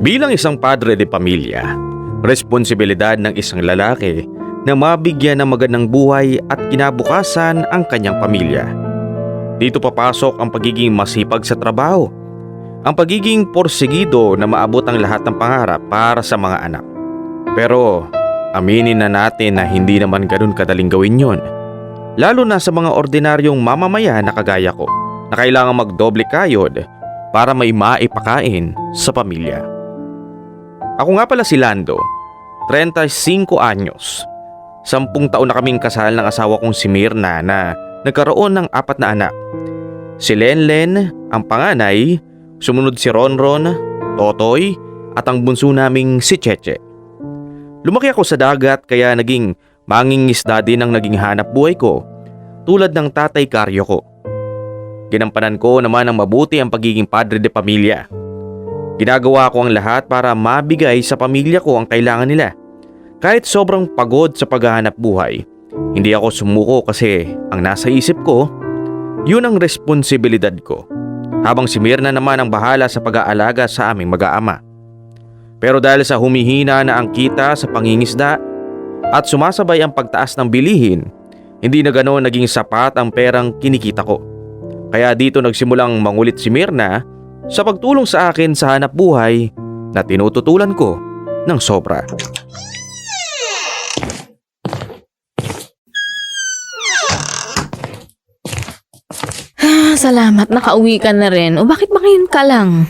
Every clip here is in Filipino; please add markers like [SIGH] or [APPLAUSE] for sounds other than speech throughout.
Bilang isang padre de pamilya, responsibilidad ng isang lalaki na mabigyan ng magandang buhay at kinabukasan ang kanyang pamilya. Dito papasok ang pagiging masipag sa trabaho, ang pagiging porsigido na maabot ang lahat ng pangarap para sa mga anak. Pero aminin na natin na hindi naman ganun kadaling gawin yon. Lalo na sa mga ordinaryong mamamayan na kagaya ko na kailangan magdoble kayod para may maipakain sa pamilya. Ako nga pala si Lando, 35 anyos. Sampung taon na kaming kasal ng asawa kong si Mirna na nagkaroon ng apat na anak. Si Lenlen, ang panganay, sumunod si Ronron, Totoy, at ang bunso naming si Cheche. Lumaki ako sa dagat kaya naging mangingisda din ang naging hanap buhay ko tulad ng tatay karyo ko. Ginampanan ko naman ang mabuti ang pagiging padre de pamilya. Ginagawa ko ang lahat para mabigay sa pamilya ko ang kailangan nila. Kahit sobrang pagod sa paghahanap buhay, hindi ako sumuko kasi ang nasa isip ko, yun ang responsibilidad ko. Habang si Mirna naman ang bahala sa pag-aalaga sa aming mag-aama. Pero dahil sa humihina na ang kita sa pangingisda at sumasabay ang pagtaas ng bilihin, hindi na ganoon naging sapat ang perang kinikita ko. Kaya dito nagsimulang mangulit si Mirna sa pagtulong sa akin sa hanap buhay na tinututulan ko ng sobra. Ah, salamat, nakauwi ka na rin. O bakit ba ngayon ka lang?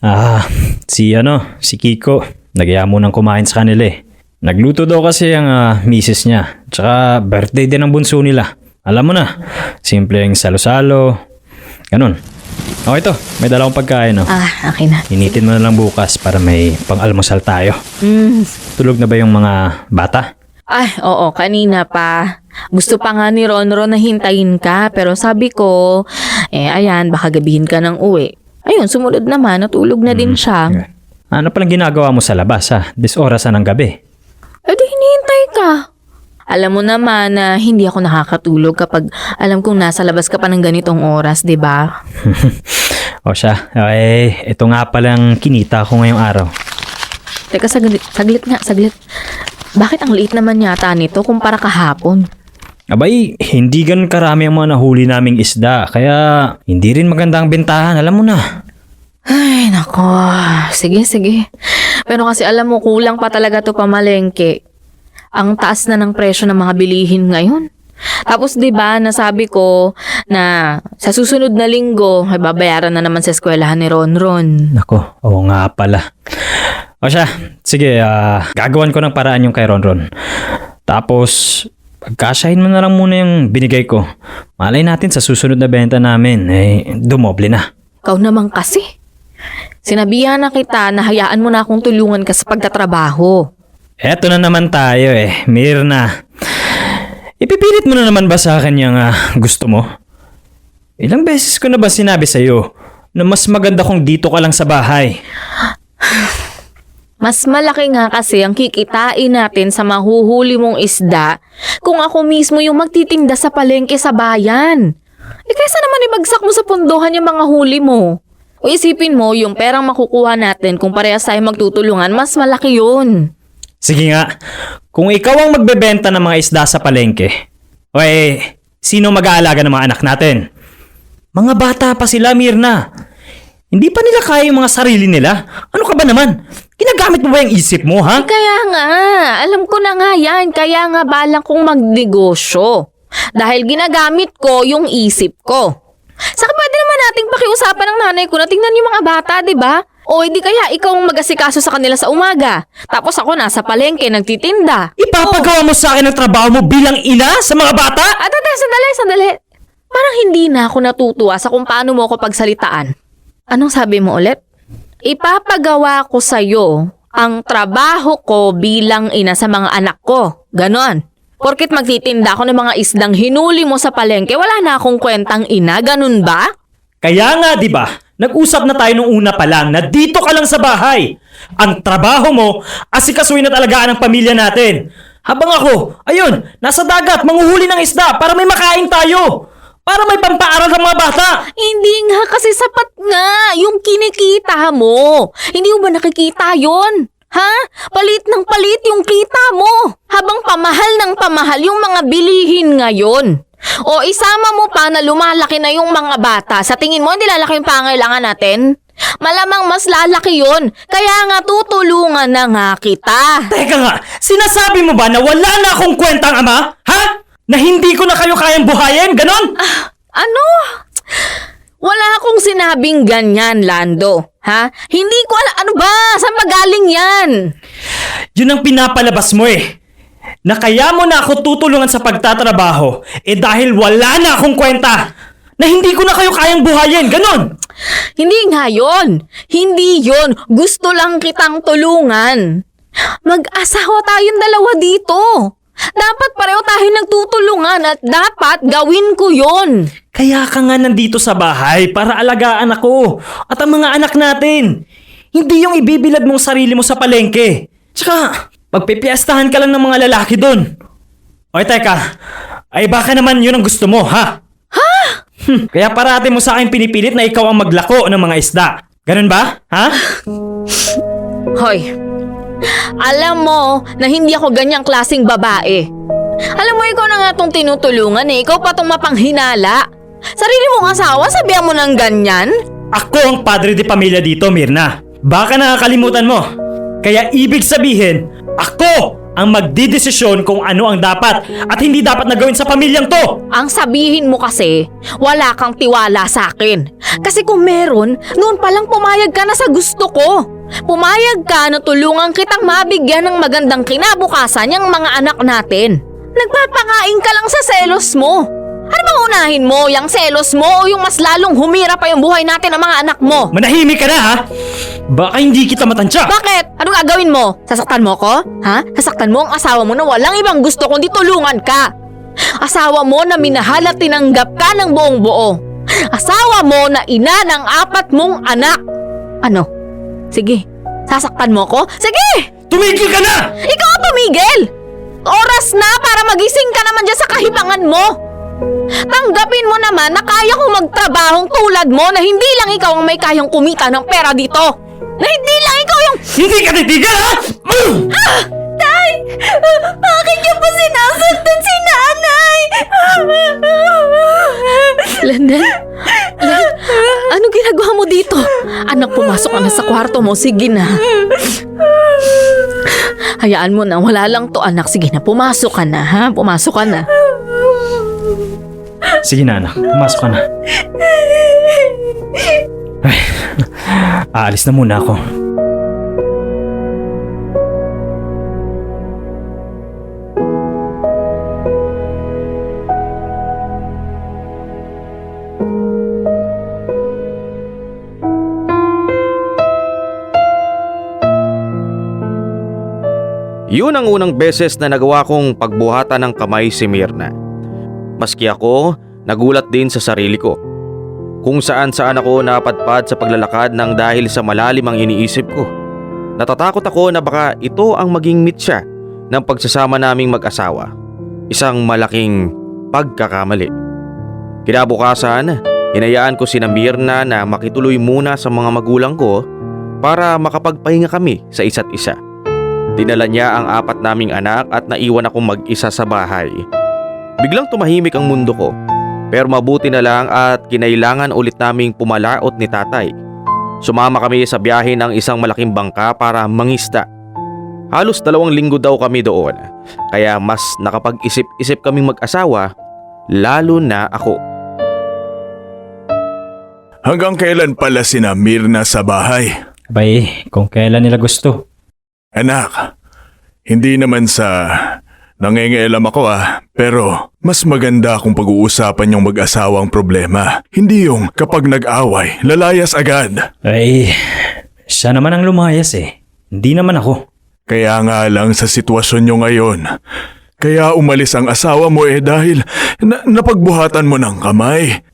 Ah, si ano, si Kiko. Nagaya mo nang kumain sa kanila eh. Nagluto daw kasi ang ah, misis niya. Tsaka birthday din ng bunso nila. Alam mo na, simpleng salo-salo. Ganun. Okay to, may dalawang pagkain oh. Ah, okay na. Initin mo na lang bukas para may pang-almusal tayo. Mm. Tulog na ba yung mga bata? Ay, oo, kanina pa. Gusto pa nga ni Ronron na hintayin ka, pero sabi ko, eh ayan, baka gabihin ka ng uwi. Ayun, sumunod naman, natulog na din siya. Ano palang ginagawa mo sa labas ha? This oras na ng gabi. Eh di hinihintay ka. Alam mo naman na hindi ako nakakatulog kapag alam kong nasa labas ka pa ng ganitong oras, di ba? [LAUGHS] O siya, eh, ito nga palang kinita ko ngayong araw. Teka, saglit, saglit nga, saglit. Bakit ang liit naman yata nito kumpara kahapon? Abay, hindi ganun karami ang mga nahuli naming isda, kaya hindi rin maganda ang bentahan, alam mo na. Ay, nako. Sige, sige. Pero kasi alam mo, kulang pa talaga to pamalengke. Ang taas na ng presyo ng mga bilihin ngayon. Tapos 'di ba nasabi ko na sa susunod na linggo ay babayaran na naman sa eskwelahan ni Ronron. Nako, oo nga pala. O siya, sige, ah, gagawan ko ng paraan yung kay Ronron. Tapos, pagkasahin mo na lang muna yung binigay ko. Malay natin sa susunod na benta namin, eh, dumoble na. Ikaw naman kasi. Sinabihan na kita na hayaan mo na akong tulungan ka sa pagtatrabaho. Eto na naman tayo eh, Mirna. Ipipilit mo na naman ba sa akin yung ah, gusto mo? Ilang beses ko na ba sinabi sa'yo na mas maganda kung dito ka lang sa bahay? [SIGHS] Mas malaki nga kasi ang kikitain natin sa mahuhuli mong isda kung ako mismo yung magtitinda sa palengke sa bayan. Eh kaysa naman ibagsak mo sa pundohan yung mga huli mo. O isipin mo, yung perang makukuha natin kung parehas tayo magtutulungan, mas malaki yun. Sige nga, kung ikaw ang magbebenta ng mga isda sa palengke, o eh, sino mag-aalaga ng mga anak natin? Mga bata pa sila, Mirna. Hindi pa nila kaya yung mga sarili nila. Ano ka ba naman? Ginagamit mo ba yung isip mo, ha? Kaya nga, alam ko na nga yan. Kaya nga balang kong magnegosyo. Dahil ginagamit ko yung isip ko. Saka pwede naman nating pakiusapan ng nanay ko na tingnan yung mga bata, di ba? O hindi kaya ikaw ang mag-asikaso sa kanila sa umaga. Tapos ako nasa palengke nagtitinda. Ipapagawa mo sa akin ang trabaho mo bilang ina sa mga bata? At ate, sandali, sandali. Parang hindi na ako natutuwa sa kung paano mo ako pagsalitaan. Anong sabi mo ulit? Ipapagawa ko sa'yo ang trabaho ko bilang ina sa mga anak ko. Ganon. Porkit magtitinda ako ng mga isdang hinuli mo sa palengke, wala na akong kwentang ina. Ganun ba? Kaya nga, di ba? Nag-usap na tayo nung una pa lang na dito ka lang sa bahay. Ang trabaho mo, asikasuin na talagaan ang pamilya natin. Habang ako, ayun, nasa dagat, manguhuli ng isda para may makain tayo. Para may pampaaral ng mga bata. Hindi nga kasi sapat nga yung kinikita mo. Hindi mo ba nakikita yon? Ha? Palit ng palit yung kita mo. Habang pamahal ng pamahal yung mga bilihin ngayon. O isama mo pa na lumalaki na yung mga bata. Sa tingin mo, hindi lalaki yung pangailangan natin? Malamang mas lalaki yon. Kaya nga tutulungan na nga kita. Teka nga, sinasabi mo ba na wala na akong kwentang ama? Ha? Na hindi ko na kayo kayang buhayin? Ganon? Ano? Wala akong sinabing ganyan, Lando. Ha? Hindi ko alam. Ano ba? Saan ba galing yan? Yun ang pinapalabas mo eh. Na kaya mo na ako tutulungan sa pagtatrabaho eh dahil wala na akong kwenta. Na hindi ko na kayo kayang buhayin. Ganon? Hindi nga yon. Hindi yon. Gusto lang kitang tulungan. Mag-asawa tayong dalawa dito. Dapat pareho tayo nagtutulungan at dapat gawin ko yon. Kaya ka nga nandito sa bahay para alagaan ako at ang mga anak natin. Hindi yung ibibilad mong sarili mo sa palengke. Tsaka, magpipiestahan ka lang ng mga lalaki doon. Oy, teka. Ay baka naman yun ang gusto mo, ha? Ha? Kaya parati mo sa akin pinipilit na ikaw ang maglako ng mga isda. Ganun ba? Ha? Hoy, alam mo na hindi ako ganyang klasing babae. Alam mo, ikaw na nga tong tinutulungan eh. Ikaw pa tong mapanghinala. Sarili mong asawa, sabihan mo ng ganyan? Ako ang padre de pamilya dito, Mirna. Baka nakakalimutan mo. Kaya ibig sabihin, ako ang magdidesisyon kung ano ang dapat at hindi dapat na gawin sa pamilyang to. Ang sabihin mo kasi, wala kang tiwala sa akin. Kasi kung meron, noon palang pumayag ka na sa gusto ko. Pumayag ka na tulungan kitang mabigyan ng magandang kinabukasan yung mga anak natin. Nagpapangain ka lang sa selos mo. Ano bang unahin mo, yung selos mo o yung mas lalong humira pa yung buhay natin ng mga anak mo? Manahimik ka na ha? Baka hindi kita matansya. Bakit? Ano gagawin mo? Sasaktan mo ko? Ha? Sasaktan mo ang asawa mo na walang ibang gusto kundi tulungan ka. Asawa mo na minahal at tinanggap ka ng buong buo. Asawa mo na ina ng apat mong anak. Ano? Sige. Sasaktan mo ko? Sige! Tumigil ka na! Ikaw ang tumigil! Oras na para magising ka naman dyan sa kahibangan mo! Tanggapin mo naman na kaya kong magtrabahong tulad mo na hindi lang ikaw ang may kayang kumita ng pera dito. Na hindi lang ikaw yung... Hindi ka titigil ha? Mm! Tay! Bakit niyo po sinasaktan si nanay? London? Lan, ano ginagawa mo dito? Anak, pumasok ka na sa kwarto mo. Sige na. Hayaan mo na, wala lang to anak. Sige na, pumasok ka na ha? Pumasok ka na. Sige na anak, pumasok ka na. Ay, [LAUGHS] aalis na muna ako. Yun ang unang beses na nagawa kong pagbuhatan ng kamay si Mirna. Maski ako, nagulat din sa sarili ko. Kung saan saan ako napadpad sa paglalakad ng dahil sa malalim ang iniisip ko. Natatakot ako na baka ito ang maging mitya ng pagsasama naming mag-asawa. Isang malaking pagkakamali. Kinabukasan, hinayaan ko si Mirna na makituloy muna sa mga magulang ko para makapagpahinga kami sa isa't isa. Dinala niya ang apat naming anak at naiwan akong mag-isa sa bahay. Biglang tumahimik ang mundo ko. Pero mabuti na lang at kinailangan ulit naming pumalaot ni tatay. Sumama kami sa biyahe ng isang malaking bangka para mangista. Halos dalawang linggo daw kami doon. Kaya mas nakapag-isip-isip kaming mag-asawa, lalo na ako. Hanggang kailan pala sina Mirna sa bahay? Abay, kung kailan nila gusto. Anak, hindi naman sa nangingialam ako ah, pero mas maganda kung pag-uusapan yung mag-asawang problema. Hindi yung kapag nag-away, lalayas agad. Ay, siya naman ang lumayas eh. Hindi naman ako. Kaya nga lang sa sitwasyon nyo ngayon. Kaya umalis ang asawa mo eh dahil na- napagbuhatan mo ng kamay.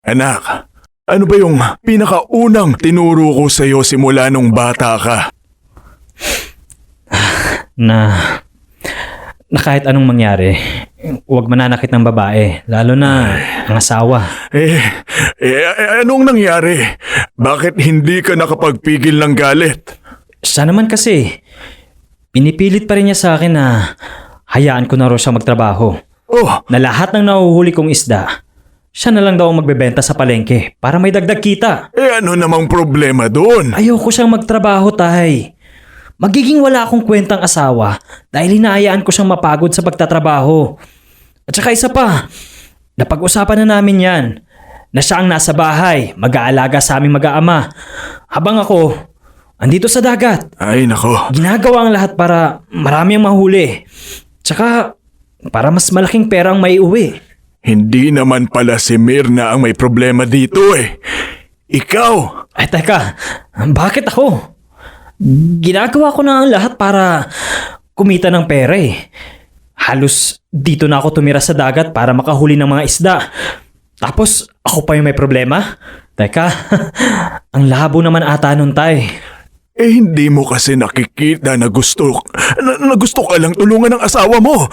Anak, ano ba yung pinakaunang tinuro ko sa'yo simula nung bata ka? Na, na kahit anong mangyari, huwag mananakit ng babae, lalo na ang asawa. Eh, eh, eh, anong nangyari? Bakit hindi ka nakapagpigil ng galit? Siya naman kasi, pinipilit pa rin niya sa akin na hayaan ko na raw siya magtrabaho. Oh, Na lahat ng nahuhuli kong isda, siya na lang daw ang magbebenta sa palengke para may dagdag kita. eh ano namang problema doon? Ayoko siyang magtrabaho, tay. Magiging wala akong kwentang asawa dahil hinahayaan ko siyang mapagod sa pagtatrabaho. At saka isa pa, napag-usapan na namin yan na siya ang nasa bahay, mag-aalaga sa aming mag-aama. Habang ako, andito sa dagat. Ay nako, Ginagawa ang lahat para marami ang mahuli. Tsaka, para mas malaking pera ang maiuwi. hindi naman pala si Mirna ang may problema dito eh. Ikaw, Ay, teka, bakit ako? Ginagawa ko na ang lahat para kumita ng pera eh. Halos dito na ako tumira sa dagat para makahuli ng mga isda. Tapos ako pa yung may problema? Teka, [LAUGHS] ang labo naman ata nun tay. eh hindi mo kasi nakikita na gusto, na, na gusto ka lang tulungan ng asawa mo.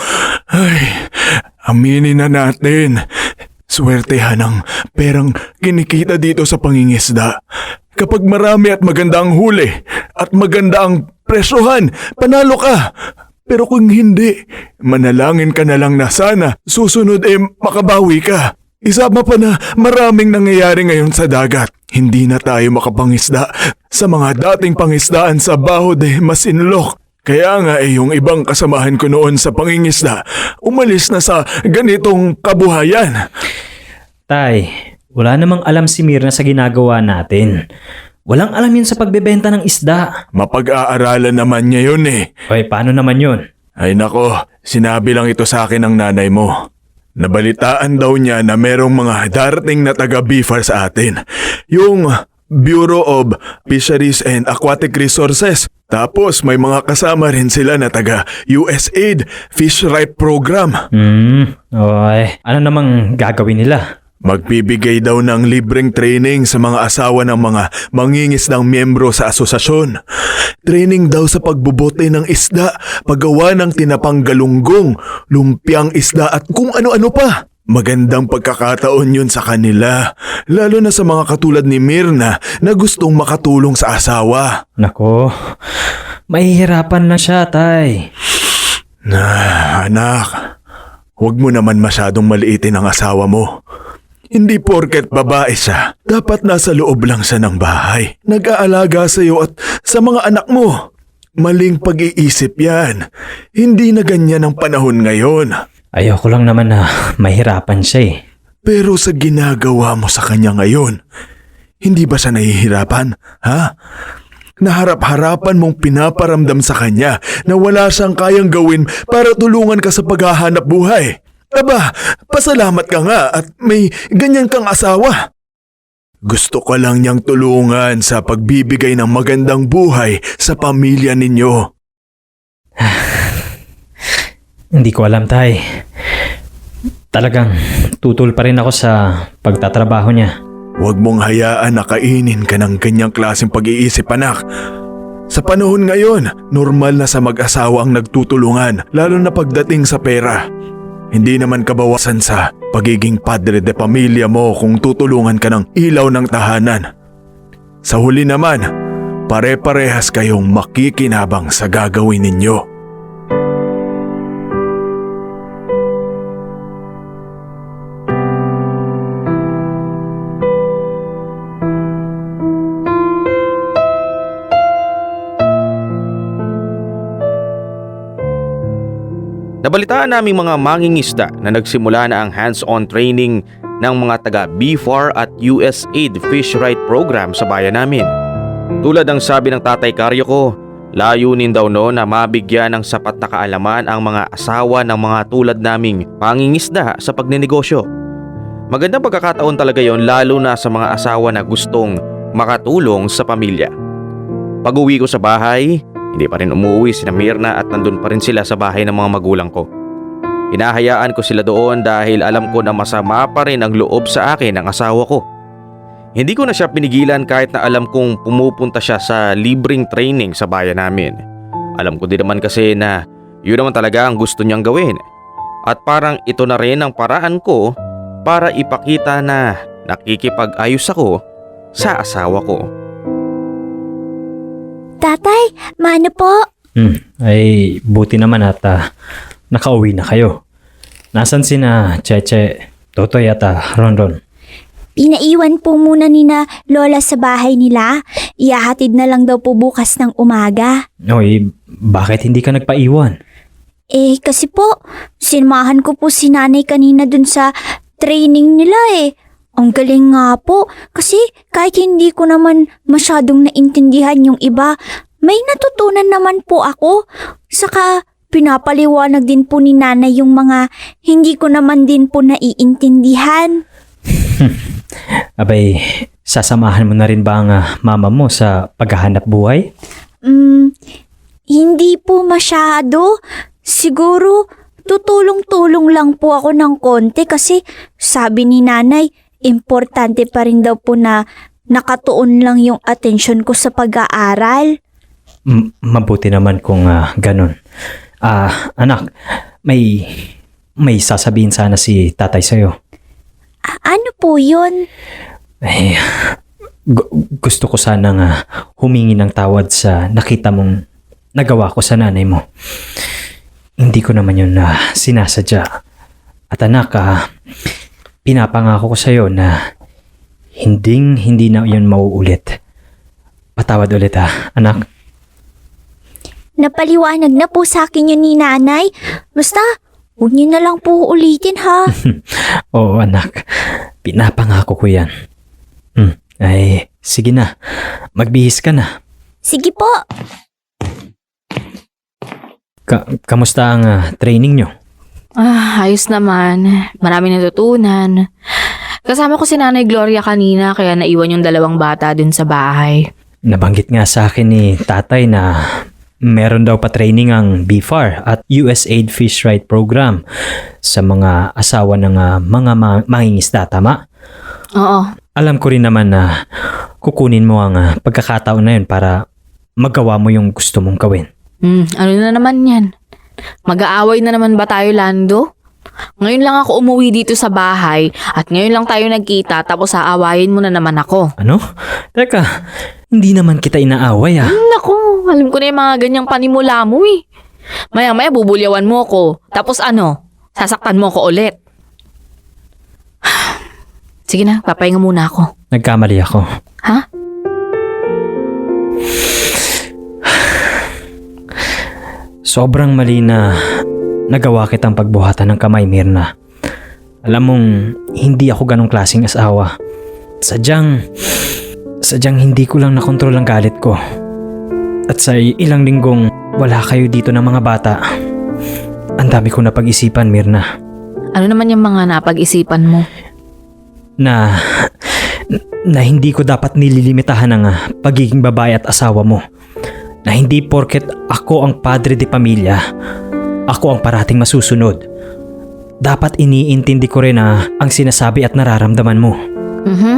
Ay, aminin na natin. Swertehan ang perang kinikita dito sa pangingisda. Kapag marami at maganda ang huli at maganda ang presyohan, panalo ka. Pero kung hindi, manalangin ka na lang na sana susunod eh makabawi ka. Isama pa na maraming nangyayari ngayon sa dagat. Hindi na tayo makapangisda sa mga dating pangisdaan sa Baho de Masinloc. Kaya nga eh yung ibang kasamahan ko noon sa pangingisda, umalis na sa ganitong kabuhayan. Tay, wala namang alam si Mirna sa ginagawa natin. Walang alam yun sa pagbebenta ng isda. Mapag-aaralan naman niya yun eh. Hoy, paano naman yun? Ay nako, sinabi lang ito sa akin ng nanay mo. Nabalitaan daw niya na merong mga darating na taga-BIFAR sa atin. Yung Bureau of Fisheries and Aquatic Resources. Tapos may mga kasama rin sila na taga USAID Fish Ripe Program. Hmm, okay. Ano namang gagawin nila? Magbibigay daw ng libreng training sa mga asawa ng mga mangingisdang miyembro sa asosasyon. Training daw sa pagbubote ng isda, paggawa ng tinapang galunggong, lumpiang isda at kung ano-ano pa. Magandang pagkakataon yun sa kanila, lalo na sa mga katulad ni Mirna na gustong makatulong sa asawa. Nako, mahihirapan na siya, tay. Na, anak, huwag mo naman masyadong maliitin ang asawa mo. Hindi porket babae siya, dapat nasa loob lang siya ng bahay. Nag-aalaga sa iyo at sa mga anak mo. Maling pag-iisip yan. Hindi na ganyan ang panahon ngayon. Ayoko lang naman na [LAUGHS] mahirapan siya eh. Pero sa ginagawa mo sa kanya ngayon, hindi ba siya nahihirapan? Ha? Naharap-harapan mong pinaparamdam sa kanya na wala siyang kayang gawin para tulungan ka sa paghahanap buhay. Aba, pasalamat ka nga at may ganyan kang asawa. Gusto ka lang niyang tulungan sa pagbibigay ng magandang buhay sa pamilya ninyo. [SIGHS] [SIGHS] Hindi ko alam, tay. Talagang tutol pa rin ako sa pagtatrabaho niya. Huwag mong hayaan na kainin ka ng ganyang klaseng pag-iisip anak. Sa panahon ngayon, normal na sa mag-asawa ang nagtutulungan, lalo na pagdating sa pera. Hindi naman kabawasan sa pagiging padre de pamilya mo kung tutulungan ka ng ilaw ng tahanan. Sa huli naman, pare-parehas kayong makikinabang sa gagawin ninyo. Nabalitaan naming mga mangingisda na nagsimula na ang hands-on training ng mga taga BFAR at USAID Fish Right Program sa bayan namin. Tulad ng sabi ng tatay Karyo ko, layunin daw no na mabigyan ng sapat na kaalaman ang mga asawa ng mga tulad naming pangingisda sa pagninegosyo. Magandang pagkakataon talaga yon lalo na sa mga asawa na gustong makatulong sa pamilya. Pag uwi ko sa bahay, hindi pa rin umuwi si Mirna at nandun pa rin sila sa bahay ng mga magulang ko. Hinahayaan ko sila doon dahil alam ko na masama pa rin ang loob sa akin ng asawa ko. Hindi ko na siya pinigilan kahit na alam kong pumupunta siya sa libreng training sa bayan namin. Alam ko din naman kasi na yun naman talaga ang gusto niyang gawin. At parang ito na rin ang paraan ko para ipakita na nakikipag-ayos ako sa asawa ko. Tatay, mano po? Hmm, ay buti naman at ah, nakauwi na kayo. Nasaan si na Cheche, Totoy at ah, Ronron? Pinaiwan po muna ni na Lola sa bahay nila. Iyahatid na lang daw po bukas ng umaga. Oy, bakit hindi ka nagpaiwan? Eh, kasi po, sinamahan ko po si nanay kanina dun sa training nila eh. Ang galing nga po, kasi kahit hindi ko naman masyadong naintindihan yung iba, may natutunan naman po ako. Saka, pinapaliwanag din po ni nanay yung mga hindi ko naman din po naiintindihan. [LAUGHS] Abay, sasamahan mo na rin ba ang ah, mama mo sa paghahanap buhay? Mm, hindi po masyado. Siguro, tutulong-tulong lang po ako ng konti kasi sabi ni nanay, importante pa rin daw po na nakatuon lang yung atensyon ko sa pag-aaral. Mabuti naman kung ah, ganun. Ah, anak, may may sasabihin sana si tatay sa'yo. A- ano po yun? Eh, gu- gusto ko sana nga humingi ng tawad sa nakita mong nagawa ko sa nanay mo. Hindi ko naman yun na sinasadya. At anak, ah, pinapangako ko sa'yo na hinding hindi na yun mauulit. Patawad ulit ah, anak. Napaliwanag na po sa akin yun ni nanay. Basta, huwag niyo na lang po ulitin ha. [LAUGHS] Oo anak, pinapangako ko yan. Hmm, ay, sige na. Magbihis ka na. Sige po. Ka- kamusta ang ah, training nyo? Ah, ayos naman. Marami natutunan. Kasama ko si Nanay Gloria kanina kaya naiwan yung dalawang bata dun sa bahay. Nabanggit nga sa akin ni tatay na meron daw pa training ang BFAR at USAID Fish Right Program sa mga asawa ng ah, mga ma- mangingisda, tama? Oo. Alam ko rin naman na kukunin mo ang ah, pagkakataon na yun para magawa mo yung gusto mong gawin. Hmm, ano na naman yan? Mag-aaway na naman ba tayo, Lando? Ngayon lang ako umuwi dito sa bahay at ngayon lang tayo nagkita tapos aawayin mo na naman ako. Ano? Teka, hindi naman kita inaaway ah. Naku, alam ko na yung mga ganyang panimula mo eh. Maya-maya bubulyawan mo ko. Tapos ano, sasaktan mo ko ulit. Sige na, papahinga muna ako. Nagkamali ako. Ha? Sobrang mali na nagawa kitang pagbuhatan ng kamay, Mirna. Alam mong hindi ako ganong klaseng asawa. Sadyang, sadyang hindi ko lang nakontrol ang galit ko. At sa ilang linggong wala kayo dito ng mga bata, ang dami ko napag-isipan, Mirna. Ano naman yung mga napag-isipan mo? Na, na hindi ko dapat nililimitahan ang ah, pagiging babae at asawa mo. Na hindi porket ako ang padre de pamilya, ako ang parating masusunod. Dapat iniintindi ko rin na ang sinasabi at nararamdaman mo. Mhm.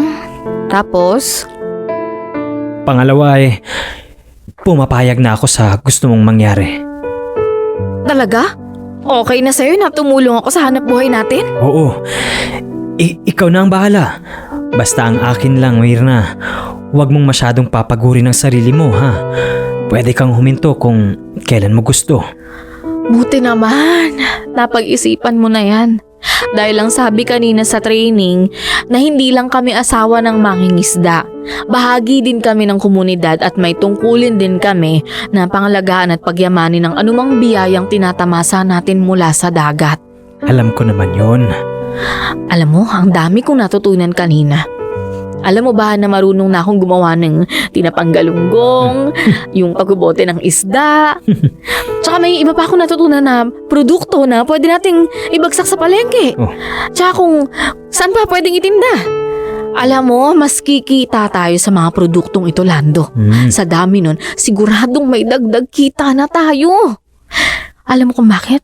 Tapos, Pangalawa ay, pumapayag na ako sa gusto mong mangyari. talaga? Okay na sa'yo na tumulong ako sa hanap buhay natin? Oo, I- ikaw na ang bahala. Basta ang akin lang, Mirna. Huwag mong masyadong papagurin ang sarili mo, ha? Pwede kang huminto kung kailan mo gusto. Buti naman. Napag-isipan mo na yan. Dahil lang sabi kanina sa training na hindi lang kami asawa ng mangingisda. Bahagi din kami ng komunidad at may tungkulin din kami na pangalagaan at pagyamanin ng anumang biyayang tinatamasa natin mula sa dagat. Alam ko naman yon. Alam mo, ang dami kong natutunan kanina. Alam mo ba na marunong na akong gumawa ng tinapang galunggong, [LAUGHS] yung pagbubote ng isda. Tsaka may iba pa akong natutunan na produkto na pwede nating ibagsak sa palengke. Oh. Tsaka kung saan pa pwedeng itinda. Alam mo, mas kikita tayo sa mga produktong ito, Lando. Hmm. Sa dami nun, siguradong may dagdag kita na tayo. Alam mo kung bakit?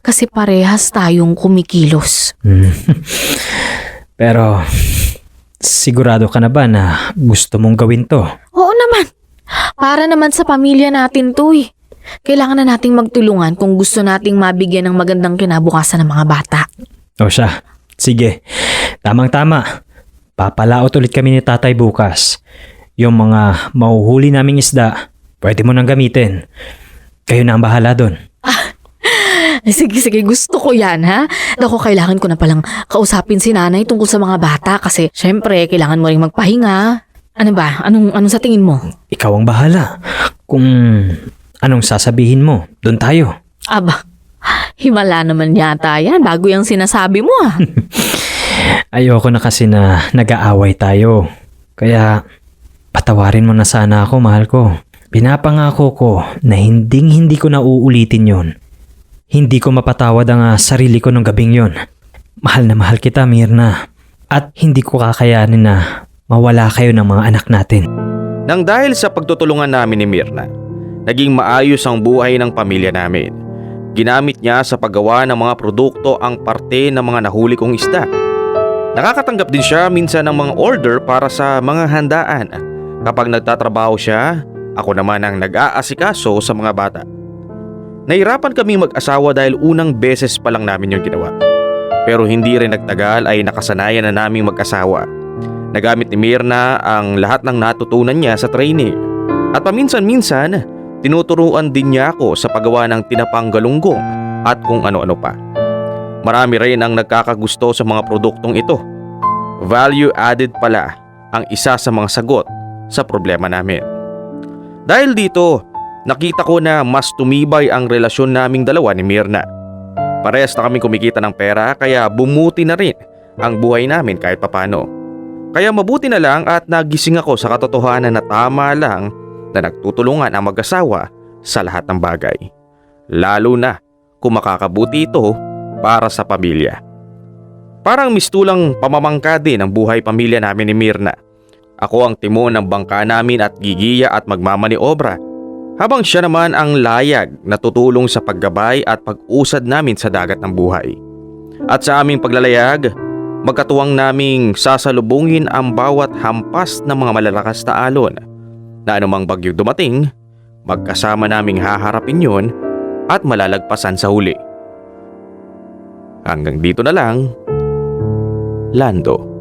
Kasi parehas tayong kumikilos. Hmm. [LAUGHS] Pero, sigurado ka na ba na gusto mong gawin to? Oo naman. Para naman sa pamilya natin to eh. Kailangan na nating magtulungan kung gusto nating mabigyan ng magandang kinabukasan ng mga bata. O siya, sige. Tamang-tama. Papalaot ulit kami ni tatay bukas. Yung mga mahuhuli naming isda, pwede mo nang gamitin. Kayo na ang bahala doon. Sige, sige, gusto ko yan, ha? Naku, kailangan ko na palang kausapin si nanay tungkol sa mga bata kasi syempre, kailangan mo rin magpahinga. Ano ba? Anong, anong sa tingin mo? Ikaw ang bahala. Kung anong sasabihin mo, doon tayo. Aba, himala naman yata yan bago yung sinasabi mo, ah. [LAUGHS] Ayoko na kasi na nag-aaway tayo. Kaya patawarin mo na sana ako, mahal ko. Pinapangako ko na hinding hindi ko na uulitin yon. Hindi ko mapatawad ang ah, sarili ko nung gabing yon. Mahal na mahal kita, Mirna. At hindi ko kakayanin na mawala kayo ng mga anak natin. Nang dahil sa pagtutulungan namin ni Mirna, naging maayos ang buhay ng pamilya namin. Ginamit niya sa paggawa ng mga produkto ang parte ng mga nahuli kong isda. Nakakatanggap din siya minsan ng mga order para sa mga handaan. Kapag nagtatrabaho siya, ako naman ang nag-aasikaso sa mga bata. Nahirapan kaming mag-asawa dahil unang beses pa lang namin yung ginawa. Pero hindi rin nagtagal ay nakasanayan na naming mag-asawa. Nagamit ni Mirna ang lahat ng natutunan niya sa training. At paminsan-minsan, tinuturuan din niya ako sa paggawa ng tinapang galunggong at kung ano-ano pa. Marami rin ang nagkakagusto sa mga produktong ito. Value added pala ang isa sa mga sagot sa problema namin. Dahil dito, nakita ko na mas tumibay ang relasyon naming dalawa ni Mirna. Parehas na kami kumikita ng pera kaya bumuti na rin ang buhay namin kahit papano. Kaya mabuti na lang at nagising ako sa katotohanan na tama lang na nagtutulungan ang mag-asawa sa lahat ng bagay. Lalo na kung makakabuti ito para sa pamilya. Parang mistulang pamamangka din ang buhay pamilya namin ni Mirna. Ako ang timon ng bangka namin at gigiya at magmamaniobra. Habang siya naman ang layag na tutulong sa paggabay at pag-usad namin sa dagat ng buhay. At sa aming paglalayag, magkatuwang naming sasalubungin ang bawat hampas ng mga malalakas na alon na anumang bagyo dumating, magkasama naming haharapin yon at malalagpasan sa huli. Hanggang dito na lang, Lando.